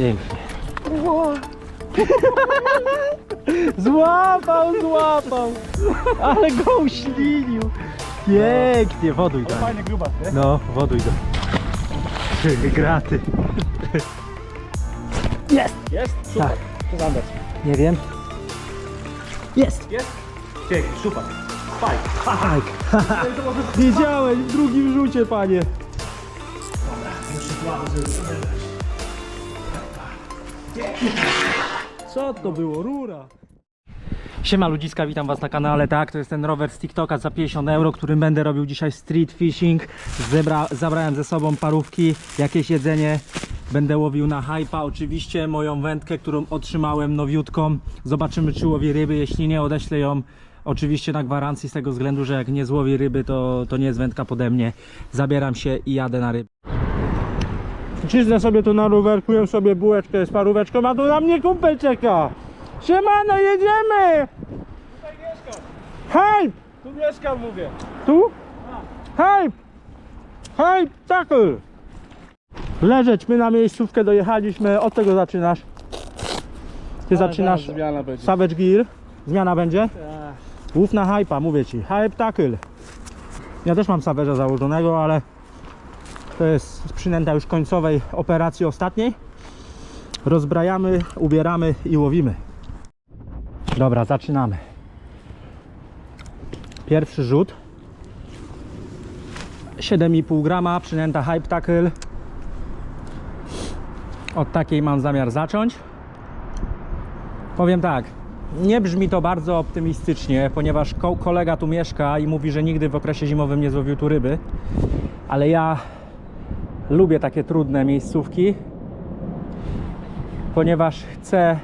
Pięknie. Złapał, złapał. Ale go uślinił. Pięknie, woduj tam. Fajny grubas, nie? No, woduj go. Graty. Jest! Jest? Super. Tak. Co za andać? Nie wiem. Jest! Jest? Pięknie, super. Fajnie. Tak. Wiedziałeś w drugim rzucie, panie. Co to było? Rura. Siema ludziska, witam was na kanale, tak, to jest ten rower z TikToka za 50 euro, którym będę robił dzisiaj street fishing. Zebra, zabrałem ze sobą parówki, jakieś jedzenie, będę łowił na hypa, oczywiście moją wędkę, którą otrzymałem nowiutką. Zobaczymy czy łowi ryby, jeśli nie odeślę ją oczywiście na gwarancji z tego względu, że jak nie złowi ryby to, to nie jest wędka pode mnie. Zabieram się i jadę na ryby. Cisnę sobie tu na rowerku, jem sobie bułeczkę z paróweczką, a tu na mnie kumpel czeka. Siemano, jedziemy! Tutaj mieszkam. Hype! Tu mieszkam, mówię. Tu? Hype! Hype, tackle! Leżeć, my na miejscówkę dojechaliśmy, od tego zaczynasz. Ty zaczynasz Zmiana będzie. Savage Gear, zmiana będzie? Tak. Łów na hypa, mówię ci, hype tackle. Ja też mam Savage'a założonego, ale to jest przynęta już końcowej operacji ostatniej. Rozbrajamy, ubieramy i łowimy. Dobra, zaczynamy. Pierwszy rzut. 7,5 grama, przynęta hype tackle. Od takiej mam zamiar zacząć. Powiem tak, nie brzmi to bardzo optymistycznie, ponieważ ko- kolega tu mieszka i mówi, że nigdy w okresie zimowym nie złowił tu ryby. Ale ja lubię takie trudne miejscówki, ponieważ chcę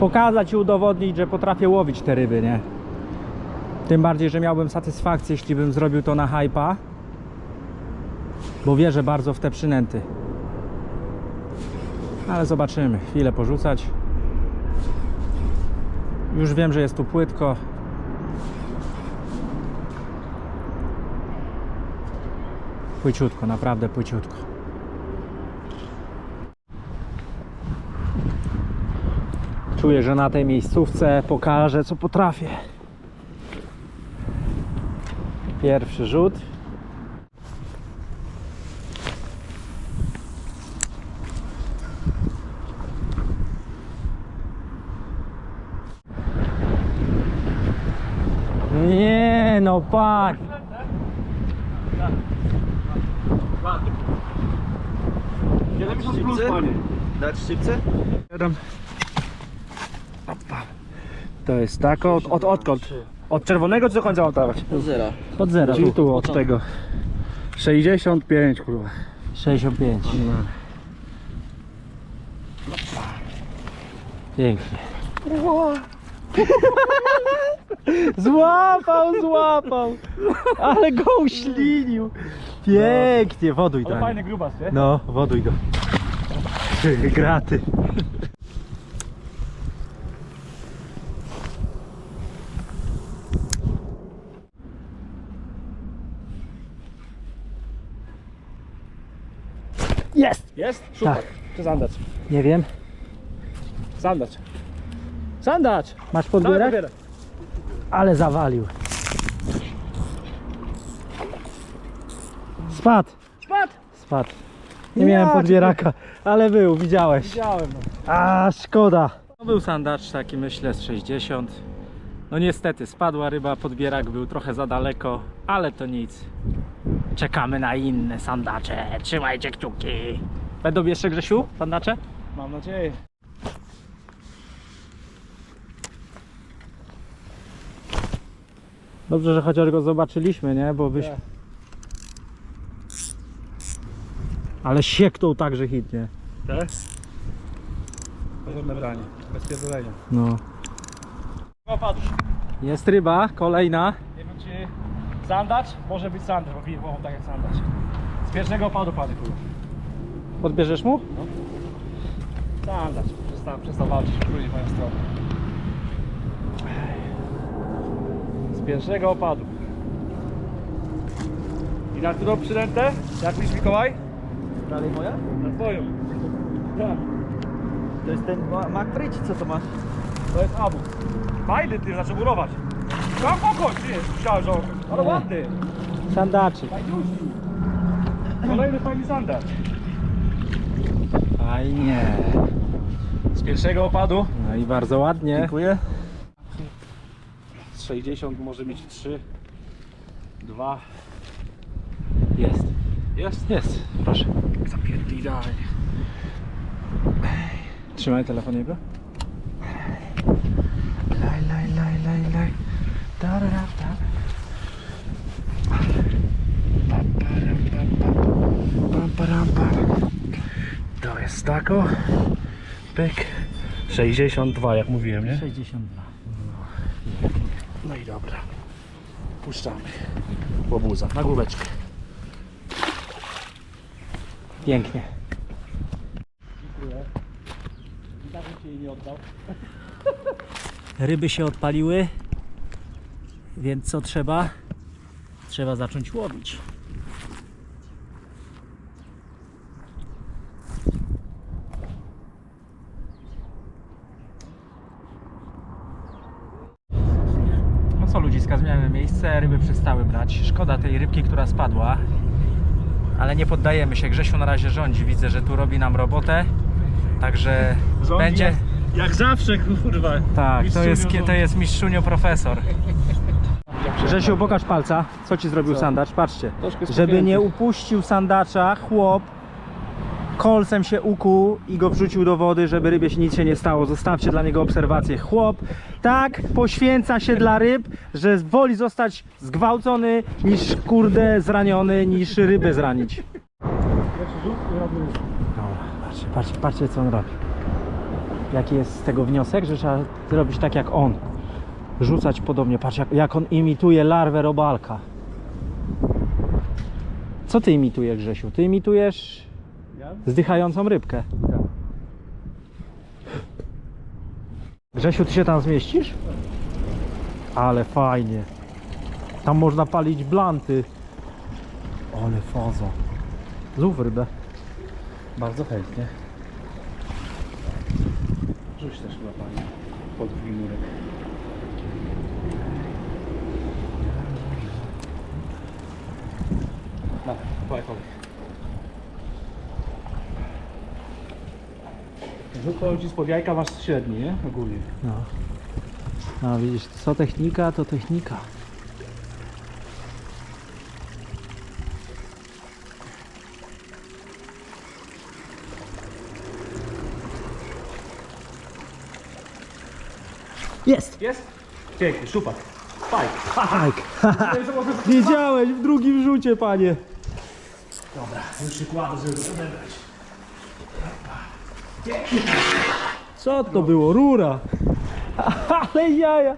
pokazać i udowodnić, że potrafię łowić te ryby, nie? Tym bardziej, że miałbym satysfakcję, jeśli bym zrobił to na hypa, bo wierzę bardzo w te przynęty. Ale zobaczymy, chwilę porzucać. Już wiem, że jest tu płytko. Płyciutko, naprawdę płyciutko. Czuję, że na tej miejscówce pokażę, co potrafię. Pierwszy rzut. Nie, no pak. plus, panie. Dać szczypce? To jest tak, od, od, odkąd? Od czerwonego czy do końca mam dawać? Do zera. Od zera. Czyli tu, od tego. 65, kurwa. 65. Pięknie. Złapał, złapał. Ale go uślinił. Pięknie, woduj Ale fajny grubas, nie? No, woduj go. Graty. Jest! Jest? Super. Tak. Czy zandacz? Nie wiem. Zandacz. Zandacz! Masz pobieraj. Ale zawalił. Spadł, Spadł! spadł. Nie Ja miałem podbieraka, ale był, widziałeś. Widziałem, no. A, szkoda. To był sandacz taki, myślę, z 60. No niestety, spadła ryba, podbierak był trochę za daleko, ale to nic. Czekamy na inne sandacze. Trzymajcie kciuki. Będą jeszcze, Grzesiu, sandacze? Mam nadzieję. Dobrze, że chociaż go zobaczyliśmy, nie? Bo byś... Tak. Ale sieknął tak, że hitnie. Tak? Porządne branie. Bez pierdolenia. No. Opadł. Jest ryba, kolejna. Nie wiem czy sandacz? Może być sandacz, bo filmował tak jak sandacz. Z pierwszego opadu padł, kurwa. Podbierzesz mu? Sandacz. Przestał, przestał walczyć, wrócić w moją stronę. Z pierwszego opadu. I na którą przynętę? Jak myślisz Mikołaj? Dalej moja? Na twoją. To jest ten ma- McFree, czy co to masz? To jest abus. Fajny ty, zaczął murować. Kokos, ty jest, myślałem, że on- ale ładny. Sandaczyk. Fajniuśki. Kolejny fajny sandacz. Fajnie. Z pierwszego opadu. No i bardzo ładnie. Dziękuję. Z 60 może mieć 3, 2. Jest. Jest? Jest. Proszę. Zapięty idealnie. Trzymaj telefon jego. Laj, laj, laj, laj, laj. Pam. To jest tako. Pyk. 62 jak mówiłem, nie? 62. No i dobra. Puszczamy. Łobuza na główeczkę. Pięknie. Dziękuję. I tak bym ci jej nie oddał. Ryby się odpaliły, więc co trzeba? Trzeba zacząć łowić. No co ludziska, zmieniamy miejsce, ryby przestały brać. Szkoda tej rybki, która spadła. Ale nie poddajemy się. Grzesiu na razie rządzi. Widzę, że tu robi nam robotę. Także będzie... Jak, jak zawsze, kurwa. Tak, to jest, to jest mistrzunio profesor. Grzesiu, pokaż palca. Co ci zrobił Co? sandacz? Patrzcie. Żeby nie upuścił sandacza, chłop kolcem się ukuł i go wrzucił do wody, żeby rybie się nic się nie stało. Zostawcie dla niego obserwację. Chłop tak poświęca się dla ryb, że woli zostać zgwałcony niż kurde zraniony, niż rybę zranić. Dobra, patrzcie, patrzcie, patrzcie co on robi. Jaki jest z tego wniosek, że trzeba zrobić tak jak on. Rzucać podobnie. Patrz jak, jak on imituje larwę robalka. Co ty imitujesz, Grzesiu? Ty imitujesz? Zdychającą rybkę. Grzesiu, ty się tam zmieścisz? Ale fajnie. Tam można palić blanty. Ale faza. Złów rybę. Bardzo chętnie. Rzuć też chyba pani. Pod murek. Dawaj, pojechał. Rzut powiem ci spod jajka masz średni, nie? Ogólnie. No. No widzisz, co technika, to technika. Jest! Jest? Piękny, szczupak. Fajk. Tak! Wiedziałeś w drugim rzucie, panie! Dobra, już się kładę, żeby to odebrać. Co to było? Rura! Ale jaja!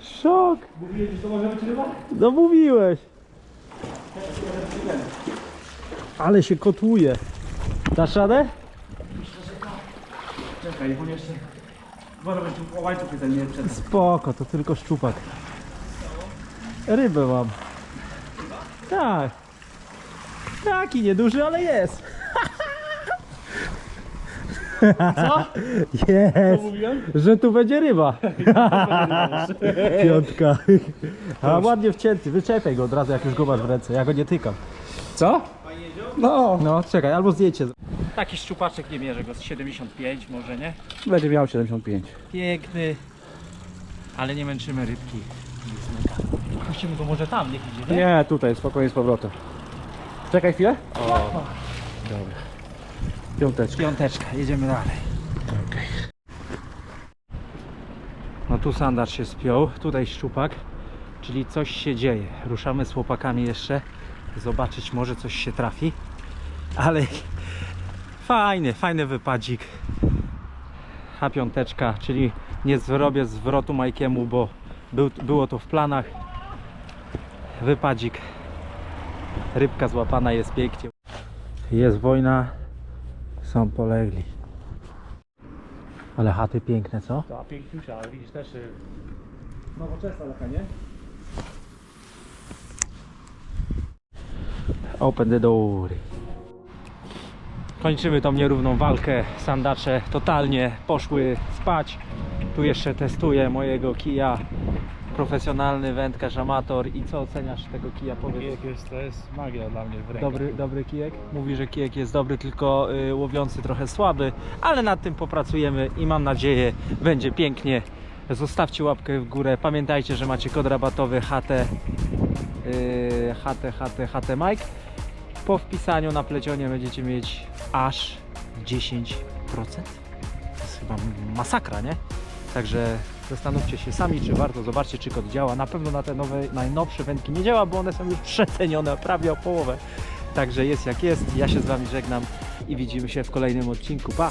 Szok! Mówiłeś, że to może być ryba? No mówiłeś! Ale się kotłuje. Dasz radę? Czekaj, bo jeszcze... Może być łańcuch jeden nie przed. Spoko, to tylko szczupak. Rybę mam. Tak. Taki nieduży, ale jest. Co? Jest. Mówiłem? Że tu będzie ryba. Piątka. A ładnie wcięty. Wyczepiaj go od razu, jak już go masz w ręce. Ja go nie tykam. Co? No, No, czekaj, albo zdjęcie. Taki szczupaczek nie mierzę go z 75 może, nie? będzie miał 75. Piękny. Ale nie męczymy rybki. Puścimy go może tam, niech idzie, nie? Nie, tutaj, spokojnie z powrotem. Czekaj chwilę. Dobra. Piąteczka. Piąteczka, jedziemy dalej. No tu sandacz się spiął, tutaj szczupak, czyli coś się dzieje. Ruszamy z chłopakami jeszcze, zobaczyć może coś się trafi, ale fajny, fajny wypadzik. A piąteczka, czyli nie zrobię zwrotu Majkiemu, bo był, było to w planach. Wypadzik. Rybka złapana jest pięknie. Jest wojna, są polegli. Ale chaty piękne, co? Ta piękniusia, ale widzisz też y, nowoczesna taka, nie? Open the door. Kończymy tą nierówną walkę. Sandacze totalnie poszły spać. Tu jeszcze testuję mojego kija. Profesjonalny wędkarz, amator. I co oceniasz tego kija? Powiedz. Kijek jest, to jest magia dla mnie w rękach. Dobry, dobry kijek? Mówi, że kijek jest dobry, tylko y, łowiący trochę słaby, ale nad tym popracujemy i mam nadzieję będzie pięknie. Zostawcie łapkę w górę. Pamiętajcie, że macie kod rabatowy HT y, HT HT HT Mike. Po wpisaniu na plecionie będziecie mieć aż 10%. To jest chyba masakra, nie? Także zastanówcie się sami, czy warto. Zobaczcie, czy kod działa. Na pewno na te nowe, najnowsze wędki nie działa, bo one są już przecenione prawie o połowę. Także jest jak jest. Ja się z Wami żegnam i widzimy się w kolejnym odcinku. Pa!